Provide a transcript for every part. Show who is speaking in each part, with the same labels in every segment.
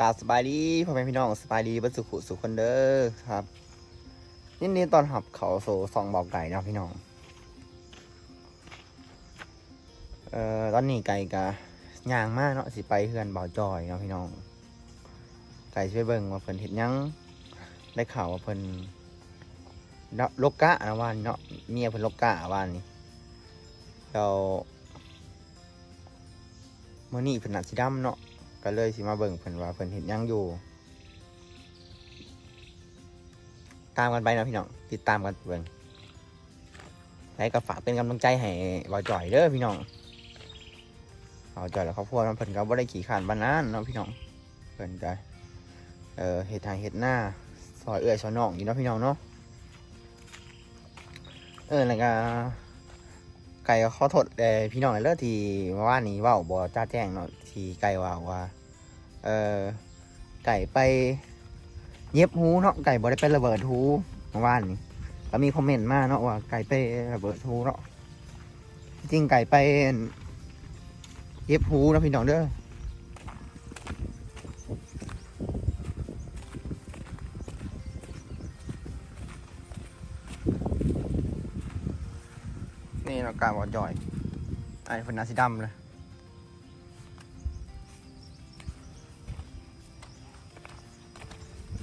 Speaker 1: กาสบายดีพ่อแม่พี่น้องสบายดีเบัสุขุสุขคนเด้อครับยินดีตอนหับเขาโซซองเบาไก่นะพี่น้องเอ่อตอนนี้ไก่กะย่างมากเนาะสิไปเฮือนเบาจอยเนาะพี่น้อง ไก่ช่วยเบิ่งว่าเพิ่นเห็ดยังได้ข่าวว่าเพิ่นโลกกะนะว่านเนาะเมียเพิ่นโลกกะว่านนี้เราเมื่อนี้เพิ่นนัดสิดำเนาะ ก็เลยสิมาเบิ่งเพิ่นว่าเพิ่นเห็นยังอยู่ ตามกันไปนะพี่น้องติดตามกันเบิ่งแล้ก็ฝากเป็นกำลังใจให้บ่าวจ่อยเด้อพี่น้องบ่าวจ่อยแล้วครอบครัวน้องเพิ่นก็บ่ได้ขี่ขานบ้านนั้นเนาะพี่น้องเพิ่นก็เอ่อเฮ็ดทางเฮ็ดหน้าซอยเอื้อยซอยน้องอยู่เนาะพี่น้องเนาะเออแล้วก็ ไก่ขอโทษเอ่อพี่น้องเด้อที่ว่านี้ว่าบอจ้าแจ้งเนาะที่ไก่ว่าว่า เออไก่ไปเย็บหูเนาะไก่บอได้ไประเบิดหูเมื่อวานนี้ก็มีคอมเมนต์มาเนาะว่าไก่ไประเบิดหูเนาะจริงไก่ไปเย็บหูนะพี่น้องเด้อ เนาะกาบอดจอยไอ้คนนาสีดำเลย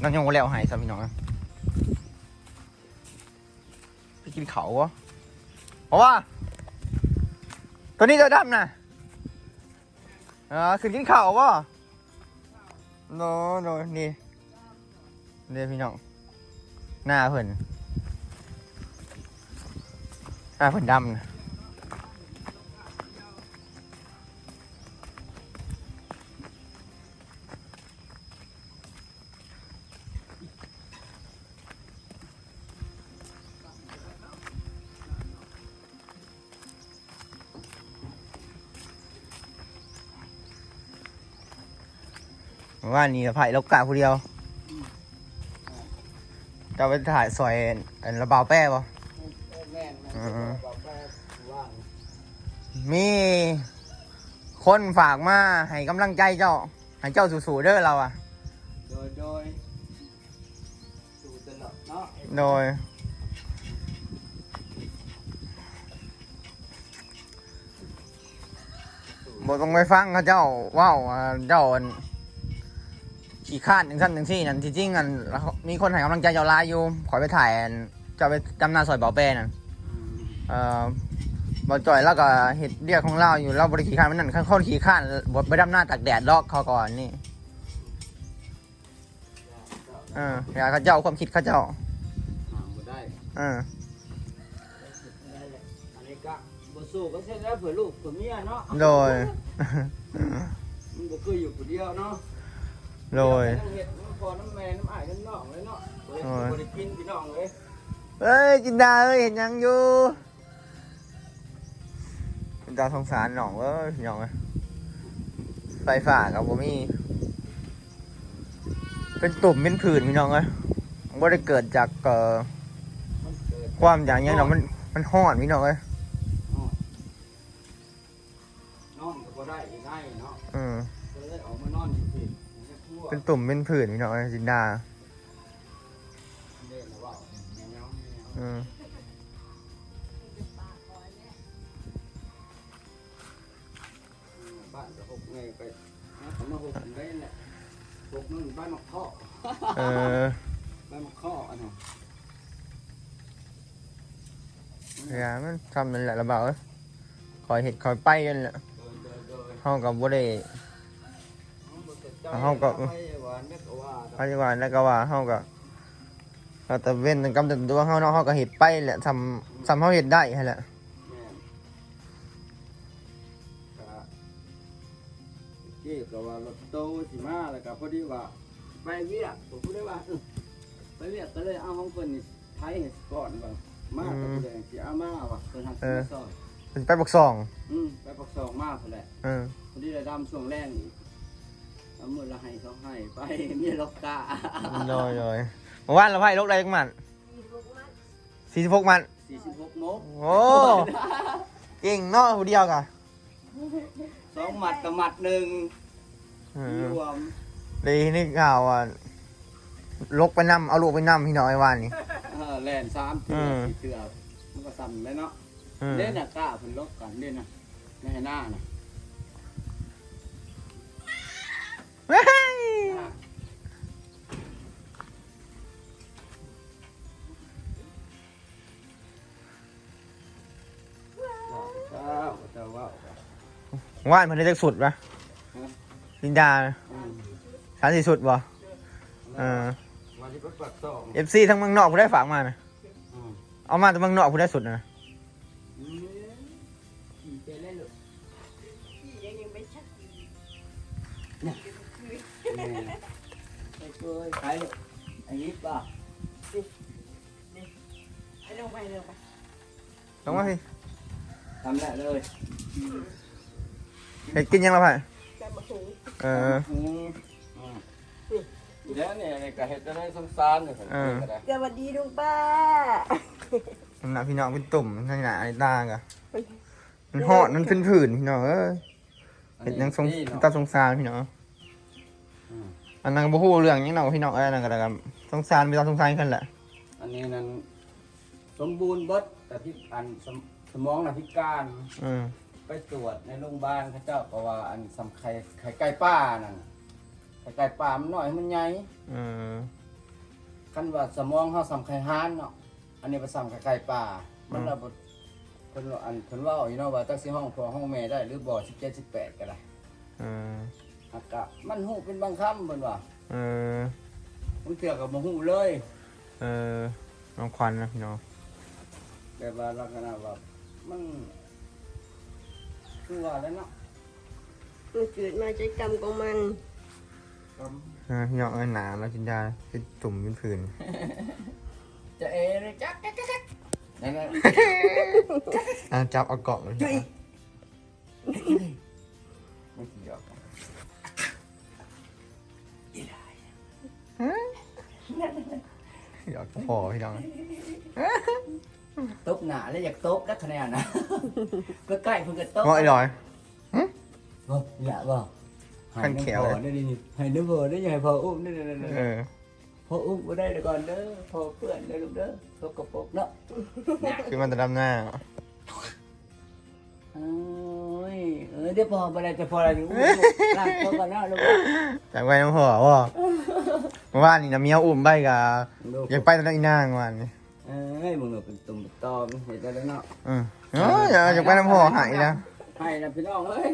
Speaker 1: น้องยังบ่แล้วหายซะพี่น้องไปกินเขาวะเพราะว่า ตัวนี้ตัวดำนะอ่าขึ้นกินเขาวะโนโนนี่เดี๋ยวพี่น้อง หน้าเพิ่น หน้าเพิ่นดำนะว่านี่ไผ่ลกกาผู้เดียวจะไปถ่ายซอยอันระเบาแป้ปะ
Speaker 2: มี
Speaker 1: คนฝากมาให้กำลังใจเจ้า ให้เจ้าสู้ๆเด้อเราอะ
Speaker 2: โดยโดยสู่ตลอดเนาะ
Speaker 1: โดยบต้องไปฟังเขาเจ้าเว้าวาเจ้าอันขี่ข้านหนึ่งสั้นหนึ่งที่นั่นที่จริงอันมีคนให้กำลังใจเจ้าหลายอยู่ ขอไปถ่ายอันเจะไปจำหนาซอยเบาแป้นั่นเอ่อ บอจ่อยแล้วก็เห็ดเรียกของเราอยู่เราบริขี่ข้านมันนั่นเขาขี่ข้านบดไปดำหน้าตากแดดลอกเขาก่อนนี่เอออยากเขาเจ้าความคิดเขาเจ้า
Speaker 2: ห่างบ่ได้
Speaker 1: เออ
Speaker 2: ได้แหละอันนี้ก็บ่สู้ก็เสร็จแล้วเผื่อลูกเผื่อเมียเนาะ
Speaker 1: โดย
Speaker 2: มันบ่คืออยู่ผู้เดียวเนาะ
Speaker 1: โดย
Speaker 2: น้ำเห็ดน้ำพอน้ำแม่น้ำอ้ายน้ำน้องเลยเนาะบ่ได้
Speaker 1: โอ้ย
Speaker 2: บ่ได้กินพี่น้องเลย
Speaker 1: เอ้ยจินดาเอ้ยเห็นยังอยู่ จินดาสงสารหน่องเอ้ยหน่องเอ้ยไฟฟ้ากับผมมี เป็นตุ่มเป็นผื่นพี่น้องเอ้ยว่าได้เกิดจากเอ่อ
Speaker 2: มันเกิด
Speaker 1: ความอย่างเงี้ยเนาะมันมันห้อนพี่น้องเอ้ย
Speaker 2: นอนก็บ่ได้อีกได้เนาะ
Speaker 1: อืม
Speaker 2: ก็เลยออกมานอนอยู่ที่นี่ทั่ว
Speaker 1: เป็นตุ่มเป็นผื่นพี่น้องเอ้ยจินดา
Speaker 2: เล่นแล้วว่าแนวๆ
Speaker 1: อืม
Speaker 2: ไงไปนะผมมาหกได้แหละหกนั่นบ้านมักข้อ
Speaker 1: เออ
Speaker 2: บ้านมักข้ออันนั้น
Speaker 1: อย่ามันทำนั่นแหละระเบาเอ้ยคอยเห็ดคอยไปกันแหละ
Speaker 2: โดยโดยโดย
Speaker 1: ห้องกับบ่ได้
Speaker 2: เขาก็ไม่หวานไม่ก็ว่า
Speaker 1: พยาบาลแล้วก็ว่าเฮาก็เราแต่เว้นกำจัดตัวเฮาเนาะเฮาก็เฮ็ดไปแหละทำทำเฮาเฮ็ดได้หั่นแหละ
Speaker 2: กี่ยวกับว่ารถโตสิมาแล้วก็พอดีว่าไปเวียกผมพูดได้ว่าเออไปเวียกก็เลยเอาของเพิ่นนี่ไทยให้ก่อนว่ามากับผู้แดงสิเอามาว่ะเพิ่นทำสิมาซอย
Speaker 1: เป็นไปบักซอง
Speaker 2: อืมไปปักซองมาพุ่นแหละ
Speaker 1: เออ
Speaker 2: พอดีได้ดำช่วงแรกนี่เอามือละให้เขาให้ไปมีล็อกกา
Speaker 1: โดยโดยเมื่อวานเราไพ่ลกได้จักมัน46มัน
Speaker 2: สี่สิบหกมก
Speaker 1: โอ้เก่งเนาะผู้เดียวกะ
Speaker 2: สองหมัดกับหมัดหนึ่ง
Speaker 1: เอ
Speaker 2: ร
Speaker 1: อ
Speaker 2: วม
Speaker 1: เลยนี่ข่าวว่าลกไปนำเอาลูกไปนำพี่น้องไอ้วานนี่
Speaker 2: เออแล่นสามเตื
Speaker 1: อื
Speaker 2: อ
Speaker 1: ม
Speaker 2: สี่เตือมันก็สั่นเลยเนาะ
Speaker 1: อืม
Speaker 2: เล่นน่ะกล้าเพิ่นลบกันเล่นน่ะในหน้าน่ะ
Speaker 1: เฮ้ย
Speaker 2: เจ้าเจ้าว่า
Speaker 1: ว่านมันได้จากสุดปะ ลินดา
Speaker 2: อืม
Speaker 1: สามสี่สุดบ่เออ
Speaker 2: วันที่เพิ่นปัดสอง
Speaker 1: เอฟซีทั้งเมืองนอกผู้ได้ฝากมานะ
Speaker 2: อืม
Speaker 1: เอามาแต่เมืองนอกผู้ได้สุดนะ
Speaker 2: อืมขี่ไปเล่นลูก
Speaker 3: ยังยังไม่ชัด
Speaker 2: แม่ไปช่วยใครลูกอันนี้ป่ะ
Speaker 3: ไปลงไปลงไป
Speaker 1: ลงมาสิ
Speaker 2: ทำได้เลย
Speaker 1: เห็ดกินยังละพ่าย
Speaker 3: กันมาหุง
Speaker 1: เออ
Speaker 2: อืมอืมเดี๋ยวเนี่ยก็เห็ดจะได้สงสารเนี่ยผม
Speaker 1: เออ
Speaker 2: ก็ได้
Speaker 3: สวัสดีลุงป้า
Speaker 1: สำหรับพี่น้องเป็นตุ่มทั้งหนาไอ้ตากะมันหอดมันขึ้นผื่นพี่น้องเอ้ยเห็ดยังสง
Speaker 2: นี่เนาะ
Speaker 1: ตาสงสารพี่น้อง
Speaker 2: อืม
Speaker 1: อันนั้นก็บ่ฮู้เรื่องหยังเนาะพี่น้องเอ้ยอันนั่นก็แล้วกันสงสารมีตาสงสารกันแหละ
Speaker 2: อันนี้นั้นสมบูรณ์เบิดแต่ที่อันสมสมองน่ะพิการ
Speaker 1: อืม
Speaker 2: ไปตรวจในโรงพยาบาลเขาเจ้าก็ว่าอันสำไข่ไข่ไก่ป้านั่นไข่ไก่ป้ามันน้อยมันใหญ่
Speaker 1: อืม
Speaker 2: คันว่าสมองเฮาสำไข่ห้านเนาะอันนี้ไปสำไข่ไก่ป้ามันระบบเพิ่นว่าอันเพิ่นเว่าอยู่เนาะว่าตักสิห้องพ่อห้องแม่ได้หรือบ่17 18ก็ได้
Speaker 1: อืม
Speaker 2: อากะมันฮู้เป็นบางคำเพิ่นว่า
Speaker 1: เออ
Speaker 2: มันเถื่อก็บ่ฮู้เลย
Speaker 1: เออน้องควันนะพี่น้อง
Speaker 2: แบบว่าลักษณะว่ามัน คือว่าแล้วเนาะ
Speaker 3: มันเกิดมาใจกรรมของมัน
Speaker 1: อ่าพี่น้องเอ้ยหนาแล้วกินยาเป็นตุ่มเป็นผื่น
Speaker 2: จะเอเลยจักจักจักจักนั่นน่ะ
Speaker 1: อะจับเอาเกาะเลย
Speaker 2: จุ๊ยไม่กี่ดอก
Speaker 1: อยากพอพี่น้อง
Speaker 2: ตบหนาแล้วอยากตบนักคะแนนนะ ก็ใกล้เพิ่งก็ตบ
Speaker 1: งอไอ้ลอย
Speaker 2: บ่อย่าบ่
Speaker 1: ขั้นแขวเลย
Speaker 2: ได้ดิให้นึกพอได้ยังให้พออุ้มได้ได้ได้
Speaker 1: เออ
Speaker 2: พออุ้มก็ได้เดี๋ยวก่อนเด้อพอเพื่อนได้ลูกเด้อพอกระปกเนาะ
Speaker 1: คือมันจะดำหน้า
Speaker 2: โอ้ยเออเดี๋ยวพอไปได้จะพออะไรถึงอุ้มลากพอก่อนเนาะลูก
Speaker 1: จากไปน้ำหัวว่าเมื่อวานนี่นะเมียอุ้มใบกับ
Speaker 2: ลูก
Speaker 1: อยากไปตอนนั้นอีนางเมื่อวานนี่
Speaker 2: เอ้ยมึงเอาเป็นตุ่มเป็นตอมเห็นได้แล้วเนาะ
Speaker 1: อืมเอออยากอยากไปน้ำหัวหายนะ
Speaker 2: ให้นะพี่น้องเอ้ย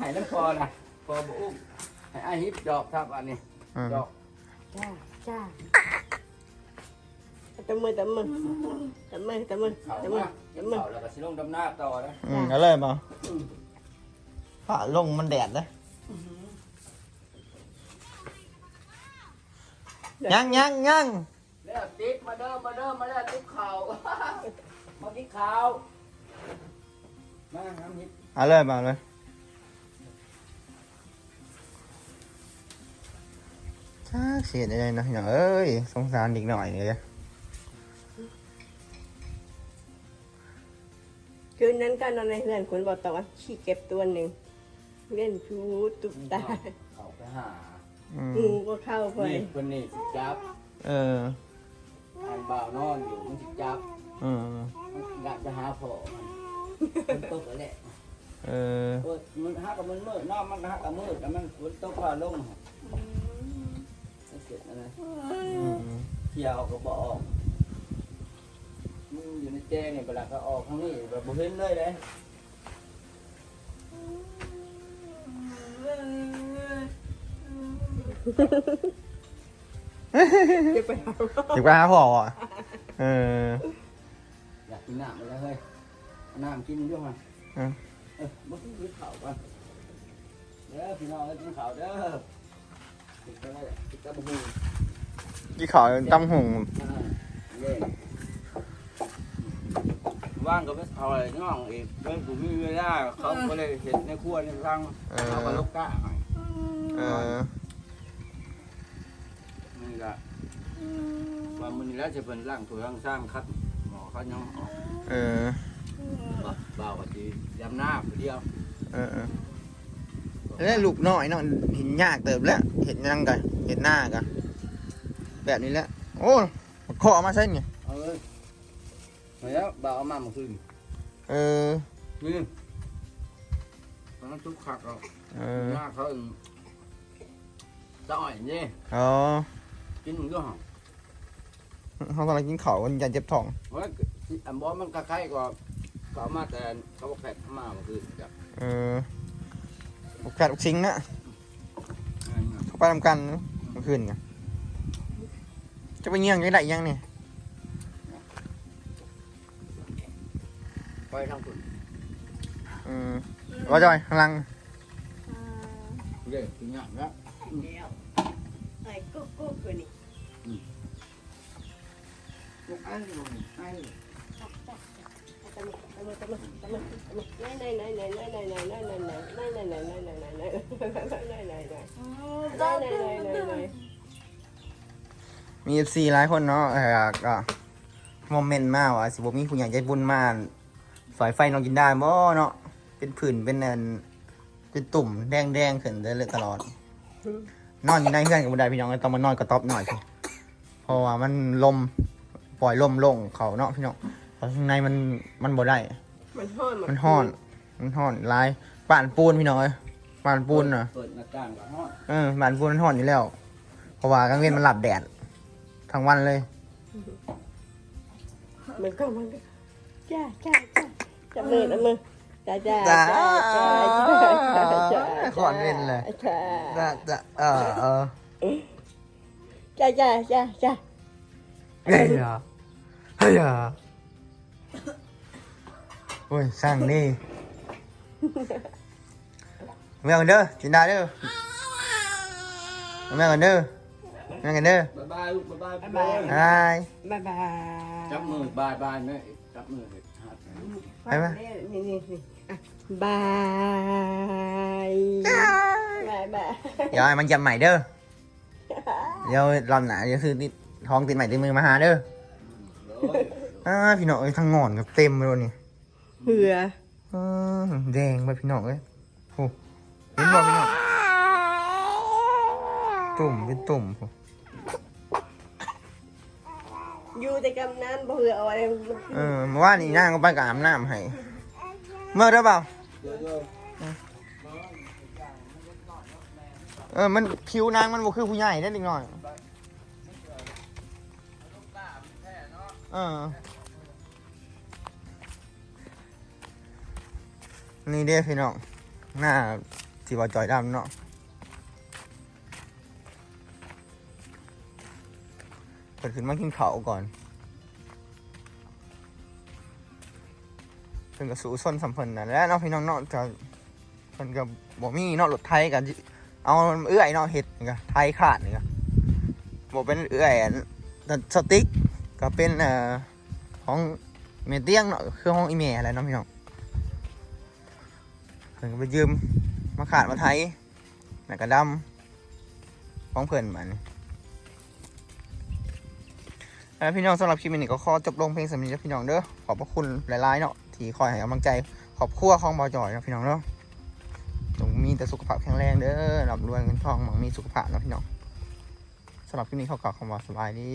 Speaker 2: ให้น้ำพอนะพอบ่อุ้มให้อาฮิปดอกครับอันนี้
Speaker 1: อืม
Speaker 2: ดอก
Speaker 3: จ้าจ้าตะมือตะมือตะมือตะมือ
Speaker 2: เขา
Speaker 3: ตะมือ
Speaker 2: มาเก็บ
Speaker 3: ตะมือ
Speaker 2: เขาแล้วก็สิลงดำน้าต่อนะ
Speaker 1: อืมก็เลยมาฝ่าลงมันแดดเลยยังยังยัง
Speaker 2: แล้วติ๊กมาเด้อมาเด้อมาแล้วติ๊กเขามาติ๊กเขามาน้ำฮิป
Speaker 1: เอาเลยมาเลยจ้าเสียดอะไรนะพี่น้องเอ้ยสงสารเด็กหน่อยเลย
Speaker 3: คืนนั้นก็นอนในเรือนคุณบอกต่อว่าขี้เก็บตัวหนึ่งเล่นชูตุบตา
Speaker 2: เขาไปหา
Speaker 1: อืม
Speaker 3: งูก็เข้าไป
Speaker 2: นี่คนนี้สิจับ
Speaker 1: เออ
Speaker 2: อันบ่าวนอนอยู่มันสิจับ
Speaker 1: อืม
Speaker 2: มันอยากจะหาพ่อมันมันตกแล้วแหละ
Speaker 1: เออ
Speaker 2: เปิดมันหากับมันมืดนอกมันก็หากับมืดแล้วมันฝนตกฟ้าลงมันเสร็จแล้วนะ
Speaker 1: อืม
Speaker 2: เที่ยวก็บออกมึงอยู่ในแจ้งเนี่ยเวลาก็ออกข้างนี้แบบบ่เห็นเลยเลย
Speaker 3: จะไปเอา
Speaker 1: ถึงไปหาพ่ออะเออ
Speaker 2: อยากกินน้ำไปแล้วเฮ้ยเอาน้ำกินด้วยมั้ย
Speaker 1: อืม
Speaker 2: เออมากินข้าวกันเด้อพี่น้องเอ้ยกินข้าวเด้อกินกันเลยกินกับบุ้ง
Speaker 1: ที่เขาตำหุง
Speaker 2: อ่าเย้ว่างก็ไม่เอาอะไรน้องอีกเพื่อนกูมีเวลาเขาก็เลยเห็นในครัวในรัง
Speaker 1: เอ
Speaker 2: เขาก็
Speaker 1: อ
Speaker 2: ลกกะให้
Speaker 1: เออ
Speaker 2: นี่ละว่ามันนี่แล้วจะเป็นร่างตัวร่างสร้างครับหมอเขายังออก
Speaker 1: เออ
Speaker 2: บ่บ่าวก็สิยำหน้าผู้เดียว
Speaker 1: เออเออ
Speaker 2: ก็
Speaker 1: แล้วลูกน้อยเนาะเห็นยากเติบแล้ว เห็นยังกันเห็นหน้ากันแบบนี้แหละโอ้ขอมาเส้นไง
Speaker 2: เอาเลยมาแล้วบ่าวเอามาเมื่อคืน
Speaker 1: เออ
Speaker 2: นี่มันทุกขักเอา
Speaker 1: เออ
Speaker 2: หน้าเขาเองจะอ่อยนี่
Speaker 1: อ๋อ
Speaker 2: กินมึงก็ห่อ
Speaker 1: เขากำลังกินข้าวกันยันเจ็บท้อง
Speaker 2: เฮ้ยอันบอมันคล้ายๆกับเขาเอามาแต่เขาบอกแขกมาเมื่อคืนจ้ะ
Speaker 1: เออพวกแพทย์พวกซิงค์นะเขาไปทำกันเนอะเมื่อคืนไงจะไปเงี้ยงยังได้ยังเนี่ย
Speaker 2: ไปทางคุณ
Speaker 1: อืมว่าจอยข้างหลัง
Speaker 2: เย้กินยากแล้ว
Speaker 3: แล้วไอ้กุ๊กกุ๊กตัวนี้
Speaker 2: ลูกไอ้ลูกไอ้
Speaker 3: มี
Speaker 1: เอฟซีหลายคนเนาะเออก็โมเมนต์มากว่ะสิบมีคุณอยากใจบุญมากสายไฟน้องกินได้บ่เนาะเป็นผื่นเป็นเนินเป็นตุ่มแดงๆขึ้นได้เลยตลอด นอนอยู่ในเพื่อนกับบุญได้พี่น้องต้องมานอนกระต๊อบหน่อยคือ เพราะว่ามันลมปล่อยลมลงเขาเนาะพี่น้องเพราะข้างในมันมันบ่ได้
Speaker 3: มันห้อน
Speaker 1: มันห้อน มันห้อนหลายป่านปูนพี่น้องเอ้ยป่านปูนน่ะ
Speaker 2: เปิดหน้าต่างกับห้อง
Speaker 1: เออป่านปูนมันห้อนอยู่แล้ว เพราะว่ากลางเว้นมันหลับแดดทั้งวันเลย
Speaker 3: มันก็มันก็จ้าจ้าจ้าจับมือตะมือจ้าจ้า
Speaker 1: จ้า
Speaker 3: จ้าจ้าจ้า
Speaker 1: ขอนเว้นเลย
Speaker 3: จ้า
Speaker 1: จะจะเออเออ
Speaker 3: จ้าจ้าจ้าจ้า
Speaker 1: เฮ้ยอะเฮ้ยอะโอ้ยสั่งนี่แม่กันเด้อจินดาเด้อ Chà chà chà chà. Ây
Speaker 2: à, Ây à, Ui, sang đi. Mẹ còn đơ, chị đã đơ. Mẹ
Speaker 3: còn đơ. Mẹ còn đơ. Bye
Speaker 1: bye, bye bye.
Speaker 3: Bye bye. Bye bye. Chắp mười,
Speaker 2: bye bye mẹ. Chắp mười. Bye à, bye. Bye. Bye bye. Rồi, mình dầm mày đơ. เห็ดหัด
Speaker 1: ไปไหม
Speaker 3: นี่นี่นี่อะบายบายบาย
Speaker 1: เดี๋ยวให้มันจำใหม่เด้อเดี๋ยวรอบหนาเดี๋ยวคือติดท้องติดใหม่ติดมือมาหาเด้อ
Speaker 2: เลย
Speaker 1: อ่าพี่น้องเอ้ยทั้งงอนกับเต็มเลยนี่
Speaker 3: เหือ
Speaker 1: อ่าแดงไปพี่น้องเอ้ยโอ้เห็นบ่พี่น้องตุ่มเป็นตุ่มโอ้
Speaker 3: อยู่แต่กำนันบ่เหือเอาไว้
Speaker 1: เออเมื่อวานนี้นางก็ไปกับอาบน้ำให้เมื่อได้เปล่า
Speaker 2: เดี๋ยวเดี๋ยว
Speaker 1: เออมันคิ้วนางมันบ่คือผู้ใหญ่ได้อนิดหน่อย ออนี่เด้พี่น้องหน้าที่ว่าจอยดำเนาะเปิดขึ้นมากินเขาก่อนเพิ่นก็สู้ส้นสัมพันธ์นั่นแหละเนาะพี่น้องเนาะจะเพิ่นก็บ่มีเนาะรถไทยกันเอาเอื้อยเนาะเห็ดนี่ก็ไทยขาดนี่ก็บอเป็นเอื้อยอันสติ๊ก ก็เป็นเอ่อของเมเตียงเนาะคือห้องอีเมอะไรเนาะพี่น้องเพิ่นก็ไปยืมมาขาดมาไทยแล้วก็ดำของเพิ่นมันแล้วพี่น้องสำหรับคลิปนี้ก็ขอจบลงเพียงสำนี้แล้วพี่น้องเด้อขอบพระคุณหลายๆเนาะที่คอยให้กำลังใจขอบครัวของบอจอยนะพี่น้องเนาะจงมีแต่สุขภาพแข็งแรงเด้อรับรวยเงินทองหมังมีสุขภาพนะพี่น้องสำหรับคลิปนี้ขากล่าวคำว่าสบายดี